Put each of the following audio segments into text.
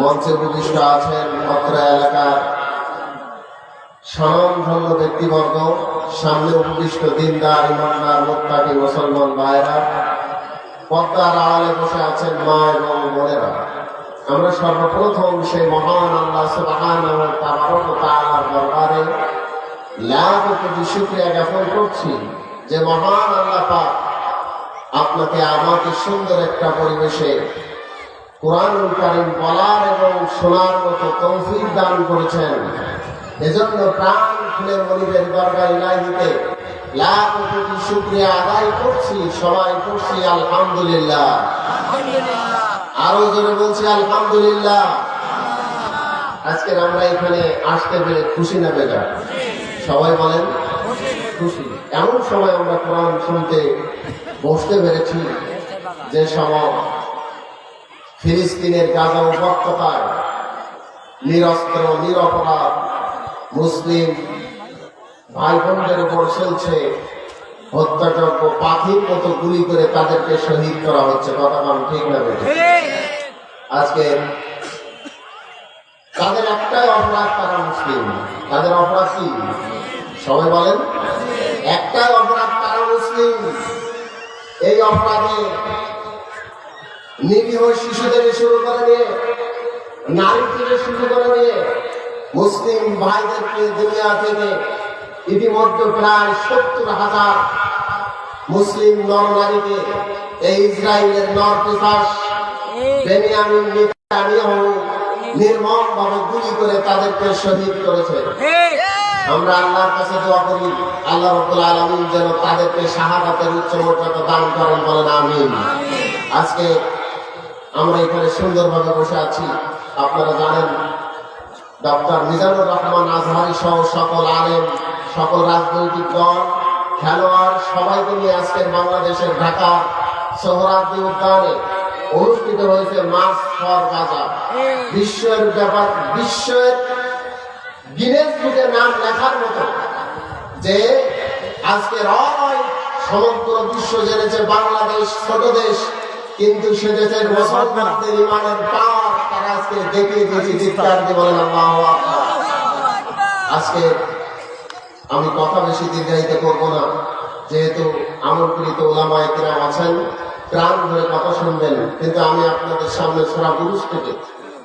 মঞ্চে প্রতিষ্ঠ আছেন অত্র এলাকার স্বনামধন্য ব্যক্তিবর্গ, সামনে উপবিষ্ট দিনদার ইমানদার মোত্তাকি মুসলমান ভাইরা পদ্মার আড়ালে বসে আছেন মা এবং বোনেরা। আমরা সর্বপ্রথম সেই মহান আল্লাহ ওয়া তাবারক দরবারে লাখ করছি যে আল্লাহ আপনাকে সুন্দর একটা পরিবেশে এবং মতো দান করেছেন। এজন্য আদায় করছি, সবাই করছি আলহামদুলিল্লাহ। আরও বলছি আলহামদুলিল্লাহ। আজকে আমরা এখানে আসতে পেরে খুশি না বেজা সবাই বলেন, খুশি। এমন সময় আমরা কোরআন শুনতে বসতে পেরেছি যে সময় ফিলিস্তিনের গাজা উপত্যকায় নিরস্ত্র, নিরপরাধ মুসলিম ভাই বোনদের উপর চলছে হত্যাযজ্ঞ পাখির মতো গুলি করে তাদেরকে শহীদ করা হচ্ছে। কথা ঠিক না আজকে তাদের একটাই অপরাধ তারা মুসলিম। তাদের অপরাধ কি? সবাই বলেন? একটাই অপরাধ তারা মুসলিম এই অপরাধে নিরীহ শিশু থেকে শুরু করে নিয়ে নারী থেকে শুরু করে নিয়ে মুসলিম ভাইদেরকে দুনিয়া থেকে ইতিমধ্যে প্রায় সত্তর হাজার মুসলিম নর নারীকে এই ইসরায়েলের নর পিসাস বেনিয়ামিন নির্মম ভাবে গুলি করে তাদেরকে শহীদ করেছে। আমরা আল্লাহর কাছে দোয়া করি, আল্লাহ রাব্বুল আলামিন যেন তাদেরকে শাহাদাতের উচ্চ মর্যাদা দান করেন বলেন আমিন। আজকে আমরা এখানে সুন্দরভাবে বসে আছি। আপনারা জানেন, ডক্টর মিজানুর রহমান আজহারি সহ সকল আলেম, সকল রাজনৈতিক দল খেলোয়াড় সবাইকে নিয়ে আজকের বাংলাদেশের ঢাকা সোহরাদ্দি উদ্যানে অনুষ্ঠিত হয়েছে মাস ফর গাজা বিশ্বের ব্যাপার বিশ্বের গিনেস বুকে নাম লেখার মতো যে আজকে রয় সমগ্র বিশ্ব জেনেছে বাংলাদেশ ছোট দেশ কিন্তু সে দেশের মুসলমানদের ইমানের পাওয়ার তারা আজকে দেখিয়ে দিয়েছে চিৎকার দিয়ে বলেন আল্লাহু আজকে আমি কথা বেশি দীর্ঘায়িত করব না যেহেতু আমন্ত্রিত ওলামায় কেরাম আছেন প্রাণ ধরে কথা শুনবেন কিন্তু আমি আপনাদের সামনে সোনা পুরুষ থেকে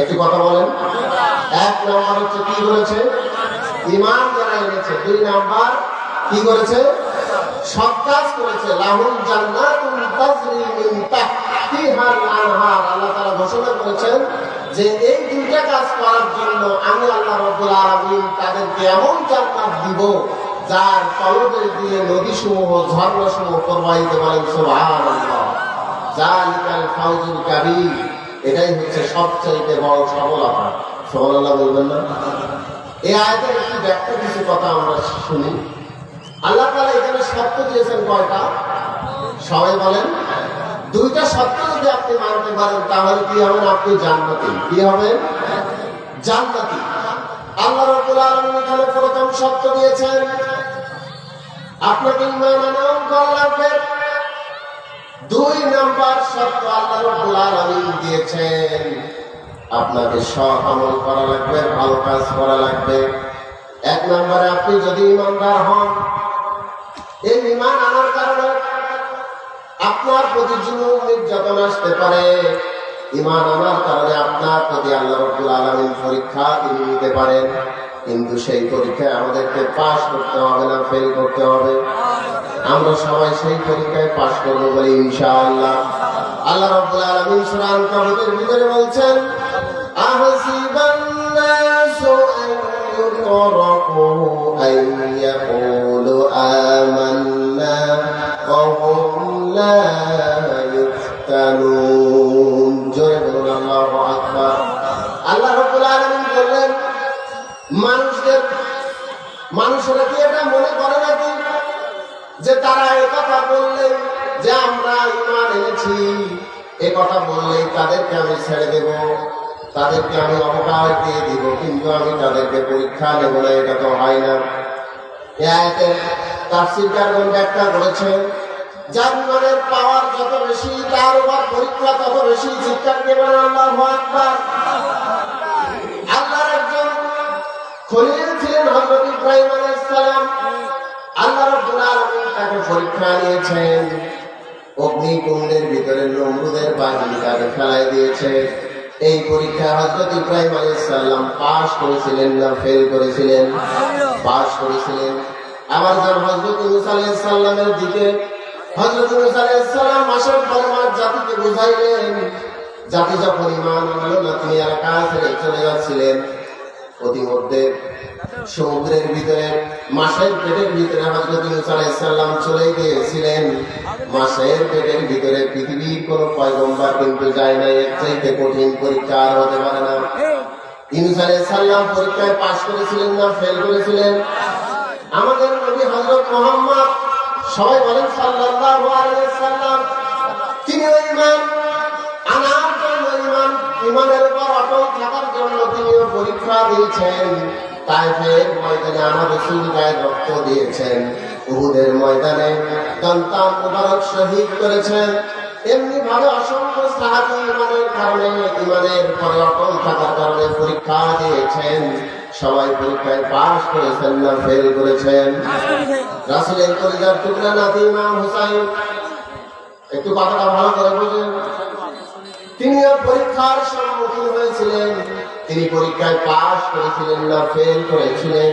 একটু কথা বলেন। এক নাম্বার হচ্ছে কি বলেছে? ঈমান যারা এনেছে, দুই নাম্বার কি করেছে? সৎ কাজ করেছে। লাহুল আল্লাহ ঘোষণা করেছেন যে এই দুইটা কাজ করার জন্য দিব যার তলদেশ দিয়ে নদী সমূহ ঝর্ণা সমূহ প্রবাহিত বলেন। সুবহানাল্লাহ। এটাই হচ্ছে সবচাইতে বড় সফলতা সুবহানাল্লাহ বলবেন না? এই আয়াতের একটু ব্যাখ্যা, কিছু কথা আমরা শুনি। আল্লাহ তাআলা এখানে সত্য দিয়েছেন কয়টা? সবাই বলেন। দুইটা সত্য যদি আপনি মানতে পারেন, তাহলে কি হবেন আপনি জান্নাতি। কি হবেন জান্নাতি। আল্লাহ রাব্বুল আলামিন এখানে প্রথম সত্য দিয়েছেন, আপনাকে ইমান আনাম করা দুই নাম্বার সত্য আল্লাহ রাব্বুল দিয়েছেন। আপনাকে সৎ আমল করা লাগবে, ভালো কাজ করা লাগবে। এক নম্বরে আপনি যদি ইমানদার হন, এই ইমান আনার কারণে আপনার প্রতি জুলুম, নির্যাতন আসতে পারে। ইমান আনার কারণে আপনার প্রতি আল্লাহ রব্বুল আলমিন পরীক্ষা তিনি নিতে পারেন। কিন্তু সেই পরীক্ষায় আমাদেরকে পাশ করতে হবে না ফেল করতে হবে। আমরা সবাই সেই পরীক্ষায় পাশ করব বলে ইনশাআল্লাহ। আল্লাহ রাব্বুল ভিতরে বলছেন আমরা মানুষেরা কি এটা মনে করে নাকি? যে তারা কথা বললে যে আমরা ইমান এনেছি, এ কথা বললেই তাদেরকে আমি ছেড়ে দেব, তাদেরকে আমি অবকাশ দিয়ে দিব, কিন্তু আমি তাদেরকে পরীক্ষা নেব না, এটা তো হয় না। এ আয়াতে তাফসীর কারগণ ব্যাখ্যা করেছে, যার ইমানের পাওয়ার যত বেশি, তার উপর পরীক্ষা তত বেশি, চিৎকার দেবেন আল্লাহু আকবার। খলিল ছিলেন হযরত ইব্রাহিম আলাইহিস সালাম। আল্লাহ রাব্বুল আলামিন তাকে পরীক্ষা নিয়েছেন। অগ্নিকুণ্ডের ভিতরে নমরুদের বাহিনী তাকে ফেলাই দিয়েছে। এই পরীক্ষা হযরত ইব্রাহিম আলাইহিস সালাম পাস করেছিলেন না ফেল করেছিলেন? পাস করেছিলেন। আবার যখন হযরত মুসা আলাইহিস সালামের দিকে হযরত মুসা আলাইহিস সালাম আসার পরে জাতিকে বুঝাইলেন, জাতি যখন ইমান আনলো না, তিনি এলাকা ছেড়ে চলে যাচ্ছিলেন। অতিমধ্যে সমুদ্রের ভিতরে মাসের পেটের ভিতরে মুসা আলাইসাল্লাম চলে গিয়েছিলেন। মাসের পেটের ভিতরে পৃথিবীর কোন পয়গম্বর কিন্তু যায় না এর চাইতে কঠিন পরীক্ষা আর হতে পারে না। পরীক্ষায় পাশ করেছিলেন না ফেল করেছিলেন? আমাদের সবাই তিনি ইমানের উপর অটল থাকার জন্য তিনিও পরীক্ষা দিয়েছেন। তাইফের ময়দানে আমাদের গায়ে রক্ত দিয়েছেন। উহুদের ময়দানে সন্তান মুবারক শহীদ করেছেন। এমনি ভাবে অসংখ্য সাহাবী ইমানের কারণে ইমানের পরে অটল থাকার কারণে পরীক্ষা দিয়েছেন। সবাই পরীক্ষায় পাশ করেছেন না ফেল করেছেন। রাসুলের কলিজার টুকরা নাতি ইমাম হুসাইন, একটু কথাটা ভালো করে বুঝেন। তিনিও পরীক্ষার সম্মুখীন হয়েছিলেন। তিনি পরীক্ষায় পাশ করেছিলেন না ফেল করেছিলেন।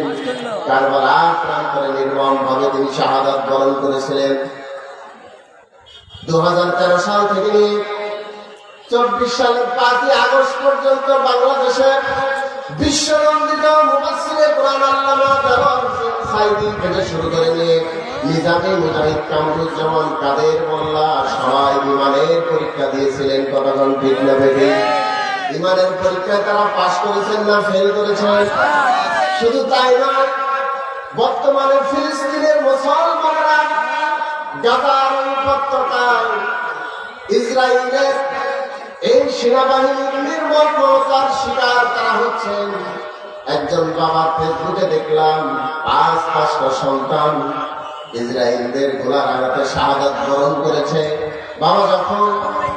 কারবালা প্রান্তরে নির্মম ভাবে তিনি শাহাদাত বরণ করেছিলেন। দু সাল থেকে চব্বিশ সালের পাঁচই আগস্ট পর্যন্ত বাংলাদেশে বিশ্বনন্দিত মুবাসিরে কোরআন আল্লামা সাইদি থেকে শুরু করে নিয়ে নিজামে মুজাহিদ কামরুজ্জামান কাদের মোল্লা সবাই বিমানের পরীক্ষা দিয়েছিলেন কতক্ষণ ঠিক না ভেবে বিমানের পরীক্ষায় তারা পাশ করেছেন না ফেল করেছেন? শুধু তাই নয়, বর্তমানে ফিলিস্তিনের মুসলমানরা গাজার উপত্যকায় ইসরায়েলের এই সেনাবাহিনীর নির্মমতার শিকার তারা হচ্ছেন। একজন বাবার ফেসবুকে দেখলাম, পাঁচ পাঁচটা সন্তান ইসরায়েলদের গোলার আঘাতে শাহাদাত বরণ করেছে। বাবা যখন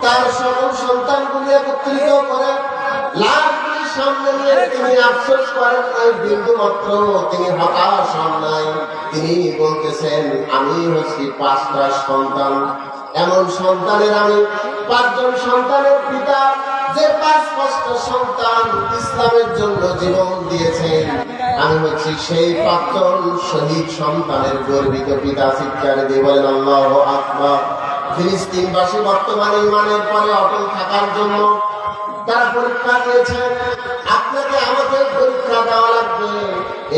তার সকল সন্তানগুলি একত্রিত করে তিনি বলতেছেন, আমি সন্তান। এমন সন্তানের আমি পাঁচজন সন্তানের পিতা, যে পাঁচ সন্তান ইসলামের জন্য জীবন দিয়েছেন। আমি হচ্ছি সেই পাঁচজন শহীদ সন্তানের গর্বিত পিতা দিয়ে বলেন আল্লাহ আকবার। ফিলিস্তিনবাসী বর্তমানে ইমানের পরে অটল থাকার জন্য তারা পরীক্ষা দিয়েছেন আপনাকে আমাকে পরীক্ষা দেওয়া লাগবে।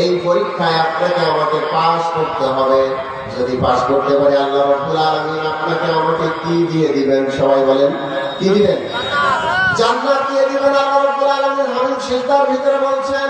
এই পরীক্ষায় আপনাকে আমাকে পাস করতে হবে। যদি পাস করতে পারে আল্লাহ রব্বুল আলামিন আপনাকে আমাকে কি দিয়ে দিবেন? সবাই বলেন কি দিবেন? জান্নাত। দিয়ে দিবেন আল্লাহ রব্বুল আলামিন। হামিদ সিজদার ভিতরে বলছেন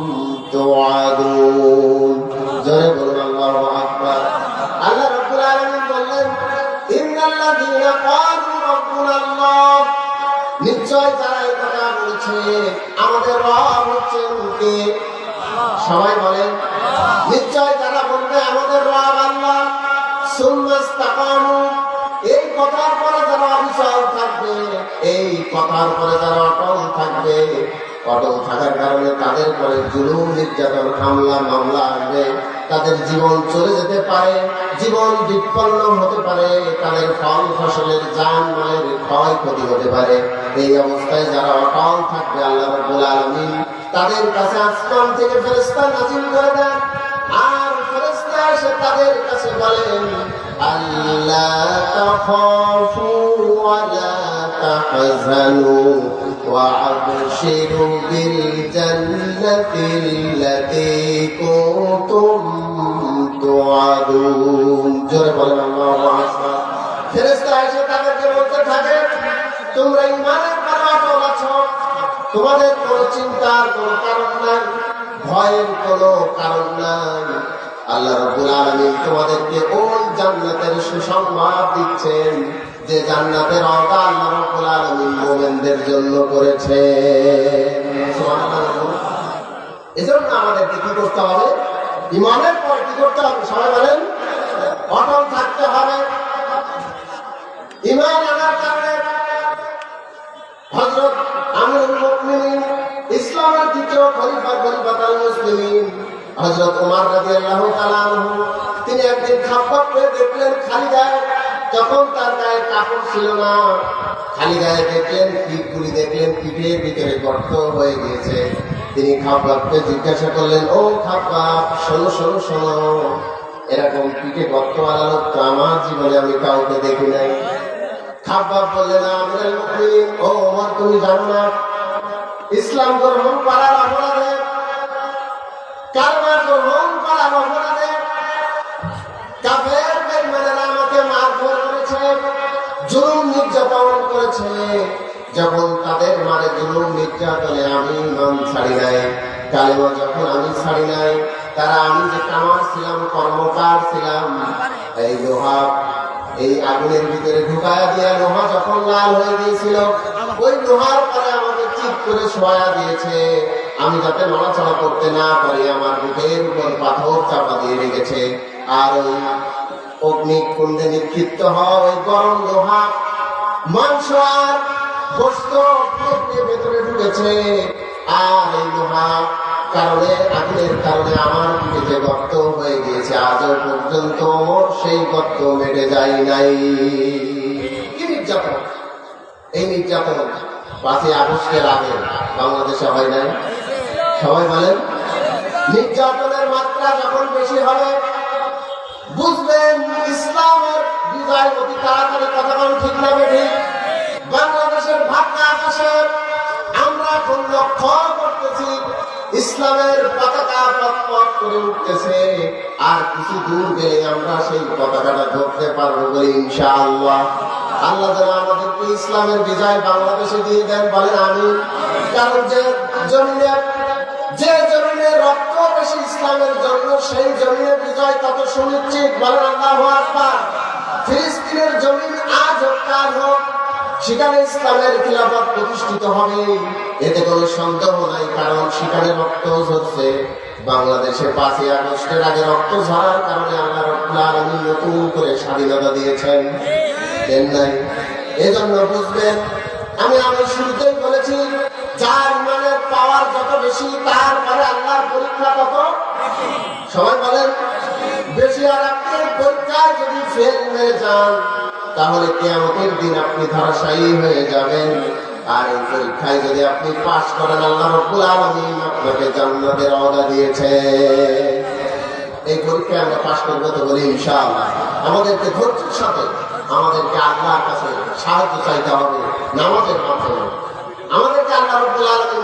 توعدون جرب الله أكبر الله رب العالمين বললেন إن الذين قالوا ربنا الله নিশ্চয় যারা এই কথা বলছে আমাদের রব হচ্ছেন কে সবাই বলেন নিশ্চয় যারা বলবে আমাদের রব আল্লাহ সুন্নাস্তাকামু এই কথার পরে যারা অবিচল থাকবে এই কথার পরে যারা অটল থাকবে অটল থাকার কারণে তাদের পরে জুলুম, নির্যাতন, হামলা, মামলা আসবে। তাদের জীবন চলে যেতে পারে, জীবন বিপন্ন হতে পারে, তাদের ফল ফসলের যান মালের ক্ষয়ক্ষতি হতে পারে। এই অবস্থায় যারা অটল থাকবে, আল্লাহ রাব্বুল আলামিন তাদের কাছে আসমান থেকে ফেরেশতা নাজিল করে দেন। আর ফেরেশতা এসে তাদের কাছে বলেন আল্লাহ তাখাফু ওয়ালা তাহজানু। وأبشروا بالجنة التي كنتم توعدون জোরে বলেন আল্লাহু আকবার ফেরেশতা এসে তাদেরকে বলতে থাকে তোমরা ইমানের পরে অটল আছো তোমাদের কোনো চিন্তার কোনো কারণ নাই ভয়ের কোনো কারণ নাই আল্লাহ রাব্বুল আলামিন তোমাদেরকে ওই জান্নাতের সুসংবাদ দিচ্ছেন যে জান্নাতের আল্লাহ মুমিনদের জন্য করেছে। এজন্য আমাদেরকে কি করতে হবে? ইমানের পর কি করতে হবে? সবাই বলেন। অটল থাকতে হবে। ইমান আনার কারণে হযরত আমিরুল মুমিনিন, ইসলামের দ্বিতীয় খলিফা খলিফাতুল মুসলিমিন, হযরত ওমর রাদিয়াল্লাহু তাআলা তিনি একদিন খাপ্পা করে দেখলেন খালি গায়ে তখন তার গায়ে কাপড় ছিল না, খালি গায়ে দেখলেন, পিঠগুলি দেখলেন পিঠের ভিতরে গর্ত হয়ে গিয়েছে। তিনি খাপ্পাকে জিজ্ঞাসা করলেন, ও খাপ শোনো শোনো শোনো, এরকম পিঠে গর্ত আলালো তো আমার জীবনে আমি কাউকে দেখি নাই। খাব্বাব বললেন ও ওমর তুমি জানো না, ইসলাম গ্রহণ করার অপরাধে, কারবার গ্রহণ করার অপরাধে করেছে যখন তাদের মারে জুলুম, নির্যাতনে আমি ইমান ছাড়ি নাই। কালেমা যখন আমি ছাড়ি নাই, তারা আমি যে কামার ছিলাম, কর্মকার ছিলাম, এই লোহা, এই আগুনের ভিতরে ঢুকায়া দিয়া লোহা যখন লাল হয়ে গিয়েছিল, ওই লোহার পরে আমাকে চিপ করে শোয়া দিয়েছে। আমি যাতে নড়াচড়া করতে না পারি, আমার বুকের উপর পাথর চাপা দিয়ে রেখেছে। আর ওই অগ্নিকুণ্ডে নিক্ষিপ্ত হওয়া ওই গরম লোহা মাংস আর ভেতরে ঢুকেছে। আর এই লোহা কারণে, আগুনের কারণে আমার পিঠে গর্ত হয়ে গিয়েছে। আজও পর্যন্ত সেই গর্ত মেটে যায় নাই। কি নির্যাতন, এই নির্যাতন পাঁচই আগস্টের আগে বাংলাদেশে হয় নাই। সবাই বলেন, নির্যাতনের মাত্রা যখন বেশি হবে বুঝবেন ইসলামের বিজয় অতি তাড়াতাড়ি কথা বলেন ঠিক না বেঠি? বাংলাদেশের ভাবনা আকাশে আমরা এখন লক্ষ্য করতেছি? ইসলামের পতাকা পথ করে উঠতেছে। আর কিছু দূর গেলে আমরা সেই পতাকাটা ধরতে পারব ইনশাআল্লাহ। আল্লাহ যেন আমাদেরকে ইসলামের বিজয় বাংলাদেশে দিয়ে দেন, বলেন আমি কারণ যে জমিনে যে রক্ত বেশি ইসলামের জন্য সেই জমিনে বিজয় তত সুনিশ্চিত। বলেন আল্লাহ ফিলিস্তিনের জমিন আজ হোক, সেখানে ইসলামের খিলাফত প্রতিষ্ঠিত হবে। এতে কোনো সন্দেহ নাই, কারণ সেখানে রক্ত বাংলাদেশে পাঁচই আগস্টের আগে রক্ত ঝরার কারণে আল্লাহ আলামিন নতুন করে স্বাধীনতা দিয়েছেন। এজন্য বুঝবেন, আমি আমি শুরুতেই বলেছি, যার পাওয়ার যত বেশি তারপরে আল্লাহর পরীক্ষা তত সবাই বলেন, বেশি আর আপনি পরীক্ষায় যদি ফেল মেরে যান, তাহলে কেয়ামতের দিন আপনি ধরাশায়ী হয়ে যাবেন। আর এই পরীক্ষায় যদি আপনি পাশ করেন, আল্লাহ রব্বুল আলামিন আপনাকে জান্নাতের ওয়াদা দিয়েছে। এই পরীক্ষায় আমরা পাশ করব তো বলি, ইনশাআল্লাহ। আমাদেরকে ধৈর্যের সাথে আমাদেরকে আল্লাহর কাছে সাহায্য চাইতে হবে, নামাজের মাধ্যমে। আমাদেরকে আল্লাহ রব্বুল আলামিন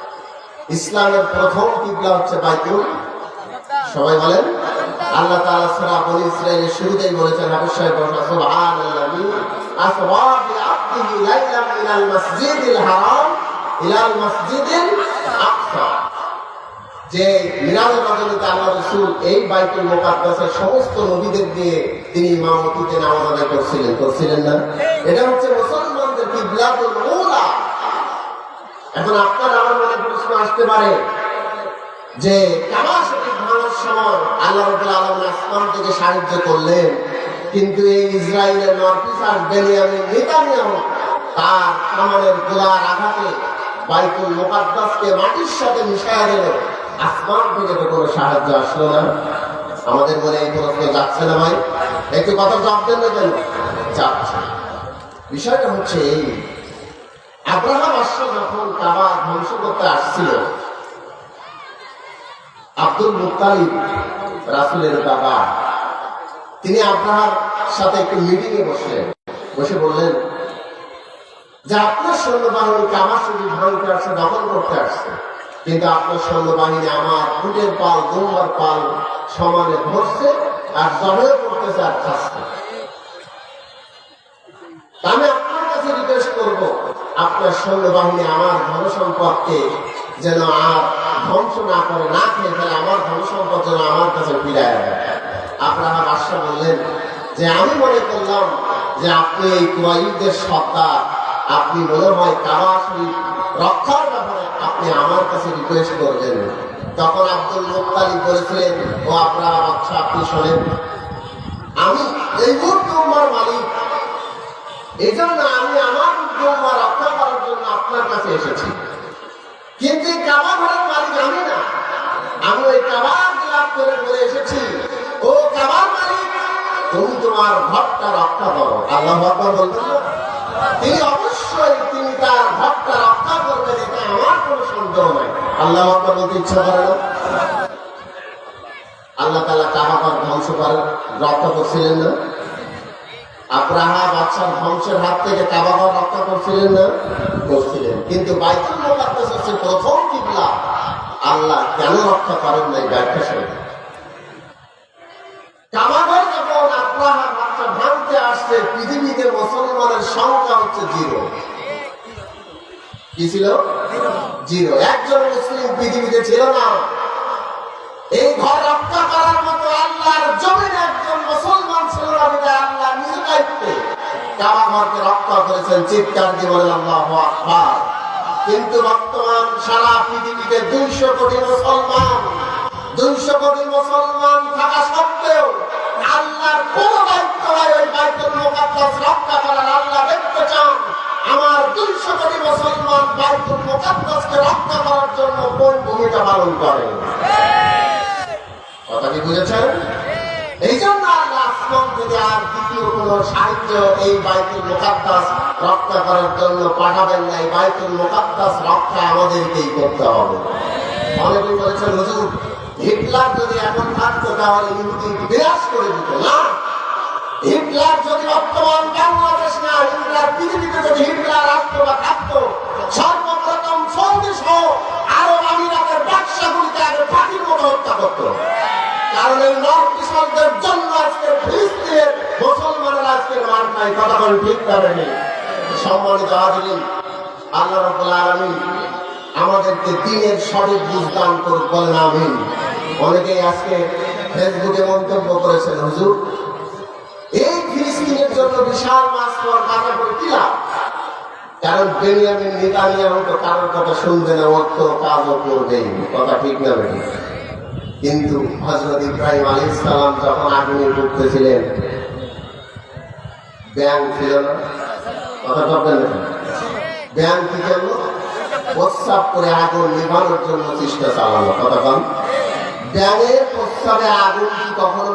ইসলামের প্রথম কিবলা হচ্ছে বাইতুল। সবাই বলেন, আল্লাহ তাআলা সূরা বনি ইসরাঈলের শুরুতেই বলেছেন অবশ্যই বলা সুবহানাল্লাহি আসরা বিআবদিহি লাইলাম মিনাল মাসজিদিল হারাম, ইলাল মাসজিদিল আকসা। যে মিরাজ রজনীতে আল্লাহ রসুল এই বাইতুল মোকাদ্দাসের সমস্ত নবীদের দিয়ে তিনি ইমামতিতে নামাজ আদায় করছিলেন। করছিলেন না? এটা হচ্ছে মুসলমানদের কিবলাতুল মৌলা এখন আপনার আমার মনে আসতে পারে যে কাবা শরীফ ভাঙার সময় আল্লাহ থেকে সাহায্য করলেন। কিন্তু এই ইসরায়েলের নরপিসার বেনিয়ামিন নেতানিয়াহু তার কামানের গোলার আঘাতে বাইতুল মোকাদ্দাসকে মাটির সাথে মিশায়া দিল। আসমান থেকে তো কোনো সাহায্য আসলো না। আমাদের বলে এই প্রশ্ন যাচ্ছে না ভাই। একটু কথা জবাব দেন যাচ্ছে। বিষয়টা হচ্ছে এই আব্রাহাম আশ্র যখন কাবা ধ্বংস করতে আসছিল। আব্দুল রাসুলের বাবা, তিনি আব্রাহার সাথে একটু মিটিং এ বসলেন। বসে বললেন, যে আপনার সৈন্যবাহিনী শরীর ভাঙতে আসছে, দখল করতে আসছে। কিন্তু আপনার সৈন্যবাহিনী আমার উটের পাল দুম্বার পাল সমানে ধরছে আর জবে করতেছে আর খাচ্ছে। আমি আপনার কাছে রিকোয়েস্ট করব আপনার সৈন্যবাহিনী আমার ধন সম্পদকে যেন আর ধ্বংস না করে, না খেয়ে ফেলে, আমার ধন সম্পদ যেন আমার কাছে ফিরায় আপনারা বাদশাহ বললেন যে, আমি মনে করলাম যে আপনি এই কুয়াইদের সত্তা আপনি মনে হয় কাবা শরীফ রক্ষার ব্যাপারে আপনি আমার কাছে রিকোয়েস্ট করলেন। তখন আব্দুল মুক্তালি বলেছিলেন, ও আপনারা বাচ্চা আপনি শোনেন। আমি এই মুহূর্তে আমার মালিক। এই জন্য আমি আমার উদ্যোগা কাছে এসেছি কিন্তু কাবা ঘরের মালিক আমি না। আমি ওই কাবার লাভ করে বলে এসেছি, ও কাবার মালিক, তুমি তোমার ঘরটা রক্ষা করো। আল্লাহ তিনি অবশ্যই তিনি তার ঘরটা রক্ষা করবেন, এটা আমার কোনো সন্দেহ নাই। আল্লাহ বলতে ইচ্ছা করে না। আল্লাহ তালা কাবা ঘর ধ্বংস করে রক্ষা করছিলেন না। ধ্বংসের হাত থেকে কাবাঘর রক্ষা করছিলেন না, করছিলেন কিন্তু বাইতুল মোকাদ্দাস হচ্ছে প্রথম কিবলা আল্লাহ কেন রক্ষা করেন নাই, ব্যাখ্যা শুনে কাবাঘর যখন আব্রাহার বাচ্চা ভাঙতে আসছে, পৃথিবীতে মুসলমানের সংখ্যা হচ্ছে জিরো। কি ছিল? জিরো। একজন মুসলিম পৃথিবীতে ছিল না। এই ঘর রক্ষা করার মতো আল্লাহর জমিন একজন মুসলমান ছিল না বিধায় আল্লাহ নিজ দায়িত্বে কাবা ঘরকে রক্ষা করেছেন। চিৎকার দিয়ে বলেন, আল্লাহ আকবার। কিন্তু বর্তমান সারা পৃথিবীতে দুইশো কোটি মুসলমান, দুইশো কোটি মুসলমান থাকা সত্ত্বেও আল্লাহর কোন দায়িত্ব নাই ওই বাইতুল মুকাদ্দাস রক্ষা করার। আল্লাহ দেখতে চান আমার দুইশো কোটি মুসলমান বাইতুল মুকাদ্দাসকে রক্ষা করার জন্য কোন ভূমিকা পালন করে। কথা কি বুঝেছেন? এই জন্য আল্লাহ আসমান থেকে আর দ্বিতীয় কোন সাহায্য এই বাইতুল মোকাদ্দাস রক্ষা করার জন্য পাঠাবেন না এই বাইতুল মোকাদ্দাস রক্ষা আমাদেরকেই করতে হবে। অনেকেই বলেছেন, হুজুর, হিটলার যদি এখন থাকতো, তাহলে ইহুদি বিনাশ করে দিত। না। হিটলার যদি বর্তমান বাংলাদেশ না, হিটলার পৃথিবীতে যদি হিটলার আসতো বা থাকতো, সর্বপ্রথম সৌদি সহ আমিরাতের ব্যবসাগুলিকে আগে পাখির মতো হত্যা করতো। কারণ এই নর্থ জন্য আজকে ফিলিস্তিনের মুসলমানের আজকে মার নাই। কথা ঠিক করেনি সম্মানিত হাজিরিন আল্লাহ রব্বুল আলামিন আমাদেরকে দিনের সঠিক বুঝদান করুক বলেন, আমিন। অনেকেই আজকে ফেসবুকে মন্তব্য করেছেন, হুজুর, এই ফিলিস্তিনের জন্য বিশাল মাছ পর কাটা করে লাভ? কারণ বেনিয়ামিন নেতানিয়াহু তো কারোর কথা শুনবে না তো কাজও করবেই কথা ঠিক না বেঠিক কিন্তু হজরত ইব্রাহিম আলী ইসলাম যখন আগুনে ঢুকতেছিলেন ব্যাংক ছিল না? কথা কি করল প্রস্রাব করে আগুন নিভানোর জন্য চেষ্টা চালানো। প্রস্রাবে আগুন কি কখনো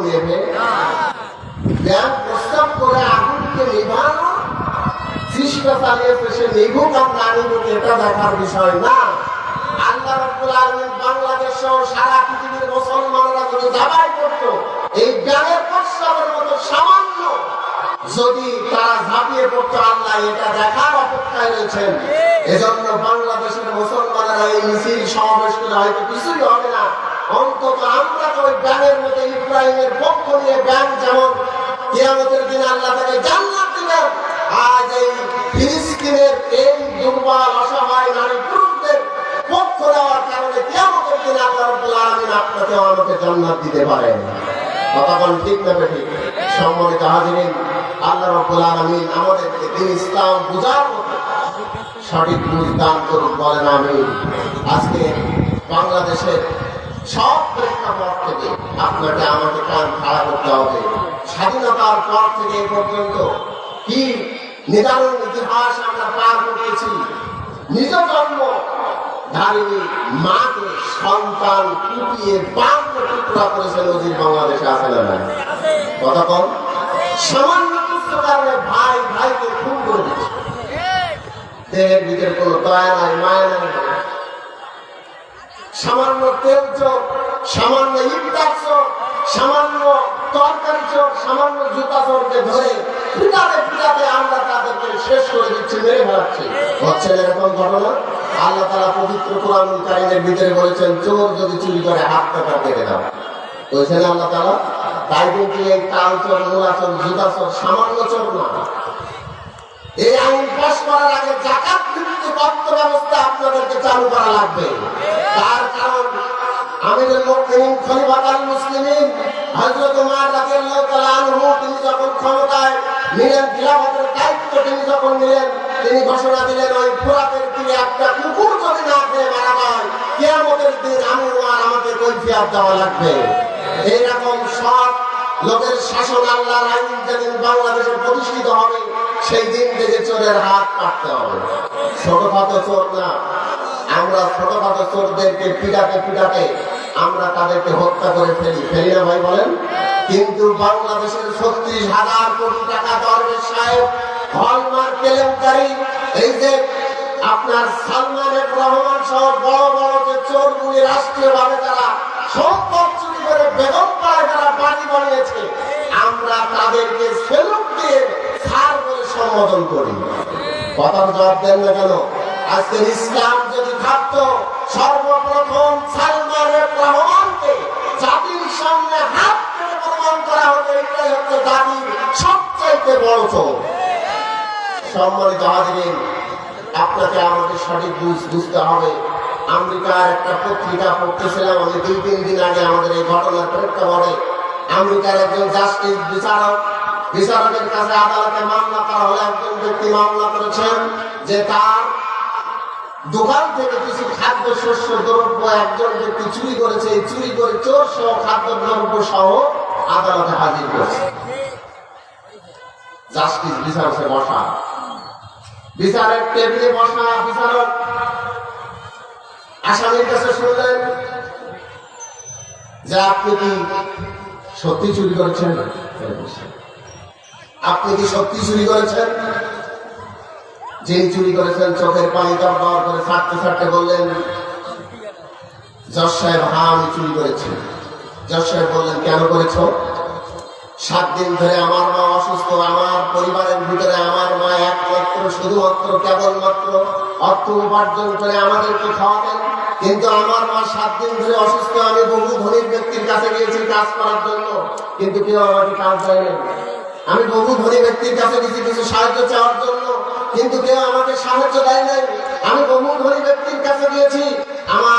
প্রস্রাব করে আগুনকে নিভানো এটা দেখার বিষয় না। আল্লাহ আলামিন বাংলাদেশ সারা মুসলমানরা যদি দাবাই করত, এই ব্যাঙের প্রস্রাবের মতো সামান্য যদি তারা ঝাঁপিয়ে পড়তো, আল্লাহ এটা দেখার অপেক্ষায় রয়েছেন। এজন্য বাংলাদেশের মুসলমানেরা এই মিছিল সমাবেশ করে হয়তো কিছুই হবে না। অন্তত আমরা তো ওই ব্যাঙের মতো ইব্রাহিমের পক্ষ নিয়ে ব্যাংক যেমন কিয়ামতের দিন আল্লাহ তাকে জান্নাত দিবেন, আজ এই ফিলিস্তিনের এই দুর্বল, অসহায় নারী পুরুষদের পক্ষ দেওয়ার কারণে কিয়ামতের দিন আল্লাহ রাব্বুল আলামিন আপনাকে আমাকে জান্নাত দিতে পারেন। কথা বল ঠিক না ঠিক সম্মানিত হাজিরিন, আল্লাহ রাব্বুল আলামিন আমাদেরকে দিন ইসলাম বুঝার সঠিক বুঝ দান করুন, বলেন আমি আজকে বাংলাদেশের সব প্রেক্ষাপট থেকে আপনাকে আমাকে কান খাড়া করতে হবে। স্বাধীনতার পর থেকে পর্যন্ত কি নিদারুণ ইতিহাস আমরা পার করতেছি নিজ জন্ম ধারিণী মাকে সন্তান কুপিয়ে বাংলা টুকরা করেছে নজির বাংলাদেশে আছে না কথা কম সামান্য কিছু কারণে ভাই ভাইকে খুন করে দিচ্ছে দেহের ভিতরে কোনো দয়া নাই, মায়া নাই। সামান্য তেল চোর, সামান্য ইফতার চোর, সামান্য তরকারি চোর, সামান্য জুতা চোরকে ধরে পিটাতে পিটাতে আমরা তাদেরকে শেষ করে দিচ্ছি, মেরে ফেলাচ্ছি। হচ্ছে এরকম ঘটনা? আল্লাহ তারা পবিত্র কোরআন কারিমের ভিতরে বলেছেন, চোর যদি চুরি করে হাত কাটা দাও বলছেন আল্লাহ তারা সামান্য চোর না এই করার আগে জাকাত ভিত্তিক আপনাদেরকে চালু করা লাগবে। তার কারণ আমিরুল মুমিনিন খলিফাতুল মুসলিমিন, হযরত ওমর রাদিয়াল্লাহু তাআলা তিনি যখন ক্ষমতায় নিলেন, খিলাফতের তিনি যখন নিলেন, তিনি ঘোষণা দিলেন, ওই ফুরাতের তীরে কুকুর না খেয়ে মারা যায়, কিয়ামতের দিন আমাকে দেওয়া লাগবে। এইরকম সব লোকের শাসন আল্লাহর আইন যেদিন বাংলাদেশে প্রতিষ্ঠিত হবে, সেই দিন থেকে চোরের হাত কাটতে হবে। ছোটখাটো চোর না। আমরা ছোটখাটো চোরদেরকে পিটাতে পিটাতে আমরা তাদেরকে হত্যা করে ফেলি। ফেলি না ভাই বলেন? কিন্তু বাংলাদেশের ছত্রিশ হাজার কোটি টাকা দরবেশ সাহেব, হলমার্ক কেলেঙ্কারি, এই যে আপনার সালমান এফ রহমান সহ বড় বড় যে চোরগুলি রাষ্ট্রীয়ভাবে তারা সম্পদ করে বেগম তারা বাড়ি বানিয়েছে। আমরা তাদেরকে সেলুট দিয়ে সার বলে সম্বোধন করি। কথার জবাব দেন না কেন? আজকে ইসলাম যদি থাকতো, সর্বপ্রথম সালমান রহমানকে জাতির সামনে হাত পেতে প্রমাণ করা হতো, এটাই হচ্ছে জাতির সবচাইতে বড় সম্মানিত হাজিরিন, আপনাকে আমাকে সঠিক বুঝ বুঝতে হবে। আমেরিকার একটা পত্রিকা পড়তেছিলাম, আমি দুই, তিন দিন আগে আমাদের এই ঘটনার প্রেক্ষাপটে। আমেরিকার একজন জাস্টিস, বিচারক। বিচারকের কাছে আদালতে মামলা করা হলে একজন ব্যক্তি মামলা করেছেন যে তার দোকান থেকে কিছু খাদ্য, শস্য, দ্রব্য একজন ব্যক্তি চুরি করেছে। চুরি করে চোর সহ খাদ্য, দ্রব্য সহ আদালতে হাজির করেছে। জাস্টিস, বিচারকে বসা বিচারের টেবিলে বসা বিচারক আসামির কাছে শুনলেন যে আপনি কি সত্যি চুরি করেছেন? আপনি কি সত্যি চুরি করেছেন? যিনি চুরি করেছেন, চোখের পানি দর দর করে ছাড়তে ছাড়তে বললেন, জজ সাহেব হ্যাঁ আমি চুরি করেছি যশ সাহেব বললেন, কেন করেছ? সাত দিন ধরে আমার মা অসুস্থ, আমার পরিবারের ভিতরে আমার মা একমাত্র, শুধুমাত্র, কেবলমাত্র অর্থ উপার্জন করে আমাদেরকে খাওয়াতেন কিন্তু আমার মা সাত দিন ধরে অসুস্থ, আমি বহু ধনীর ব্যক্তির কাছে গিয়েছি কাজ করার জন্য। কিন্তু কেউ আমাকে কাজ দেয়নি। আমি বহু ধনী ব্যক্তির কাছে গেছি কিছু সাহায্য চাওয়ার জন্য। কিন্তু কেউ আমাকে সাহায্য দেয় নাই আমি বহু ধনী ব্যক্তির কাছে গিয়েছি। আমার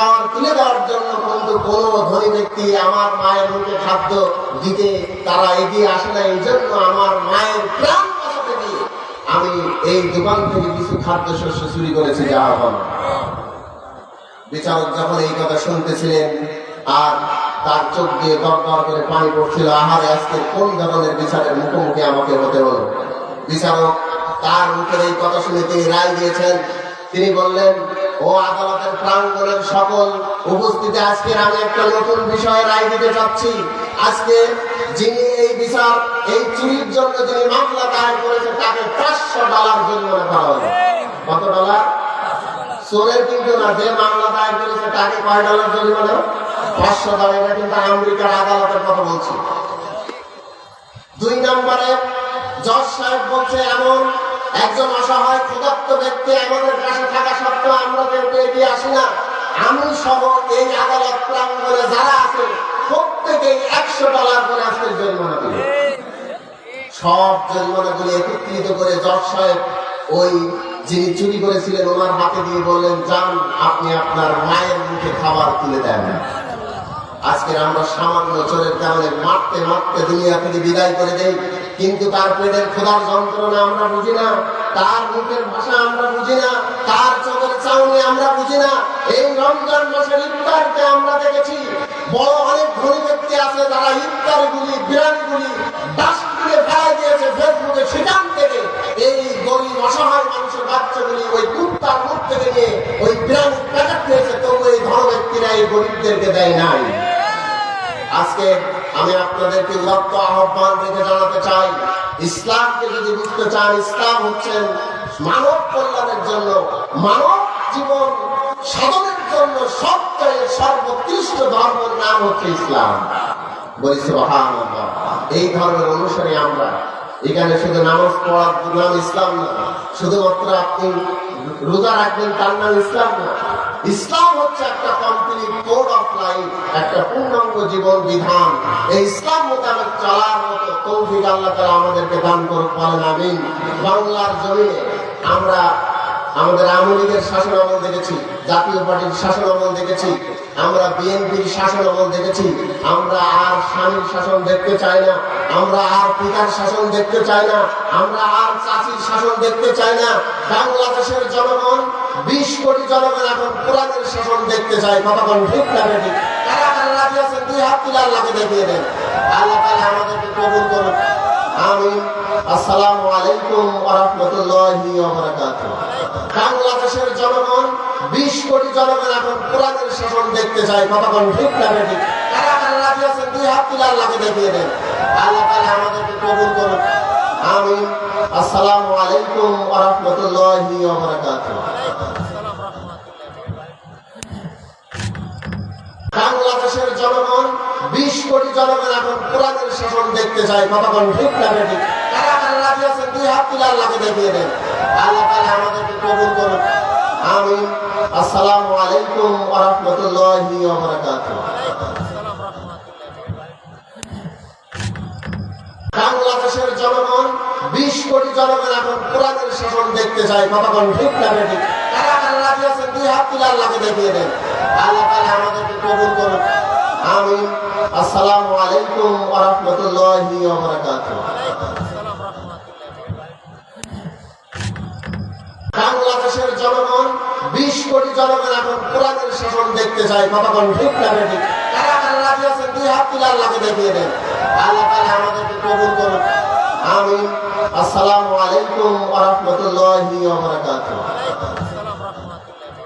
খাওয়ার তুলে দেওয়ার জন্য কিন্তু কোন ধনী ব্যক্তি আমার মায়ের মুখে খাদ্য দিতে তারা এগিয়ে আসে না। এই জন্য আমার মায়ের প্রাণ বাঁচাতে গিয়ে আমি এই দোকান থেকে কিছু খাদ্য শস্য চুরি করেছি, যা হল বিচারক যখন এই কথা শুনতেছিলেন আর তার চোখ দিয়ে দর দর করে পানি পড়ছিল, আহারে, আজকে কোন ধরনের বিচারের মুখোমুখি আমাকে হতে হলো? বিচারক তার মুখের এই কথা শুনে তিনি রায় দিয়েছেন। তিনি বললেন ও আদালতের প্রাঙ্গণের সকল উপস্থিতি আজকে আমি একটা নতুন বিষয়ে রায় দিতে চাচ্ছি। আজকে যিনি এই বিচার, এই চুরির জন্য যিনি মামলা দায়ের করেছে তাকে পাঁচশো ডলার জরিমানা করা হবে কত ডলার? চোরের কিন্তু না, যে মামলা দায়ের করেছে, তাকে কয় ডলার জরিমানা? পাঁচশো ডলার, এটা কিন্তু আমেরিকার আদালতের কথা বলছি। দুই নম্বরে, জজ সাহেব বলছে, এমন একজন অসহায় ক্ষুধার্ত ব্যক্তি আমাদের কাছে থাকা সত্ত্বেও আমরা কেউ এগিয়ে আসি না। আমি সহ এই আদালত প্রাঙ্গণে যারা আছে, প্রত্যেকেই একশো ডলার করে আজকে জরিমানা দিবে। সব জরিমানাগুলি একত্রিত করে জজ সাহেব ওই যিনি চুরি করেছিলেন, ওনার হাতে দিয়ে বললেন, যান, আপনি আপনার মায়ের মুখে খাবার তুলে দেন। আজকে আমরা সামান্য চোরের কারণে মারতে মারতে দুনিয়া থেকে বিদায় করে দেই। কিন্তু তার পেটের খোদার যন্ত্রণা আমরা বুঝি না, তার মুখের ভাষা আমরা বুঝি না, তার চোখের চাউনি আমরা বুঝি না। এই রমজান মাসের ইফতারকে আমরা দেখেছি, বড় অনেক ধনী ব্যক্তি আছে তারা ইফতারগুলি, বিরিয়ানিগুলি ডাস্টবিনে ফেলাই দিয়েছে ফেসবুকে সেখান থেকে। এই গরিব, অসহায় মানুষের বাচ্চাগুলি ওই কুত্তার মুখ থেকে নিয়ে ওই বিরিয়ানির প্যাকেট তবু এই ধন ব্যক্তিরা এই গরিবদেরকে দেয় নাই। আজকে আমি আপনাদেরকে উদাত্ত আহ্বান রেখে জানাতে চাই, ইসলামকে যদি বুঝতে চান, ইসলাম হচ্ছেন মানব কল্যাণের জন্য, মানব জীবন সাধনের জন্য সবচেয়ে সর্বোৎকৃষ্ট ধর্মের নাম হচ্ছে ইসলাম। বলেছে এই ধর্মের অনুসারে আমরা। এখানে শুধু নামাজ পড়ার নাম ইসলাম না, শুধুমাত্র আপনি রোজা রাখবেন তার নাম ইসলাম না। ইসলাম হচ্ছে একটা কমপ্লিট কোড অফ লাইফ একটা পূর্ণাঙ্গ জীবন বিধান। এই ইসলাম মোতাবেক চলার মতো তৌফিক আল্লাহ তারা আমাদেরকে দান করুক, বলেন আমি বাংলার জমিনে আমরা আমাদের আওয়ামী লীগের শাসন আমল দেখেছি, জাতীয় পার্টির শাসন আমল দেখেছি, আমরা বিএনপির শাসন আমল দেখেছি, আমরা আর স্বামীর শাসন দেখতে চাই না, আমরা আর পিতার শাসন দেখতে চাই না, আমরা আর চাষির শাসন দেখতে চাই না। বাংলাদেশের জনগণ, বিশ কোটি জনগণ এখন কোরআনের শাসন দেখতে চায়। কতক্ষণ ঠিক না ঠিক কারা কারা রাজি আছেন? দুই হাত তুলে আল্লাহকে দেখিয়ে দেন। আল্লাহ তাআলা আমাদেরকে কবুল করুন আমিন। আসসালামু আলাইকুম ওয়া রাহমাতুল্লাহি ওয়া বারাকাতুহু। বাংলাদেশের জনগণ, বিশ কোটি জনগণ এখন কোরআনের শাসন দেখতে চায়। কতক্ষণ ঠিক না ঠিক কারা কারা রাজি আছেন? দুই হাত তুলে আল্লাহকে দেখিয়ে দেন। আল্লাহ তাআলা আমাদেরকে কবুল করুন আমিন। আসসালামু আলাইকুম ওয়া রাহমাতুল্লাহি ওয়া বারাকাতুহু। বাংলাদেশের জনগণ, বিশ কোটি জনগণ এখন কোরআনের শাসন দেখতে চায়। কতক্ষণ ঠিক না ঠিক কারা কারা রাজি আছেন? দুই হাত তুলে আল্লাহকে দেখিয়ে দেন। আল্লাহ তাআলা আমাদেরকে কবুল করুন আমিন। আসসালামু আলাইকুম ওয়া রাহমাতুল্লাহি বাংলাদেশের জনগণ, বিশ কোটি জনগণ এখন কোরআনের শাসন দেখতে চায়। কতক্ষণ ঠিক না ঠিক কারা কারা রাজি আছেন? দুই হাত তুলে আল্লাহকে দেখিয়ে দেন। আল্লাহ বাংলাদেশের জনগণ, বিশ কোটি জনগণ এখন কোরআনের শাসন দেখতে চায়। কতক্ষণ ঠিক না ঠিক কারা কারা রাজি আছেন? দুই হাত তুলে আল্লাহকে দেখিয়ে আমিন। আসসালামু আলাইকুম ওয়া রাহমাতুল্লাহি বারাকাতুহু।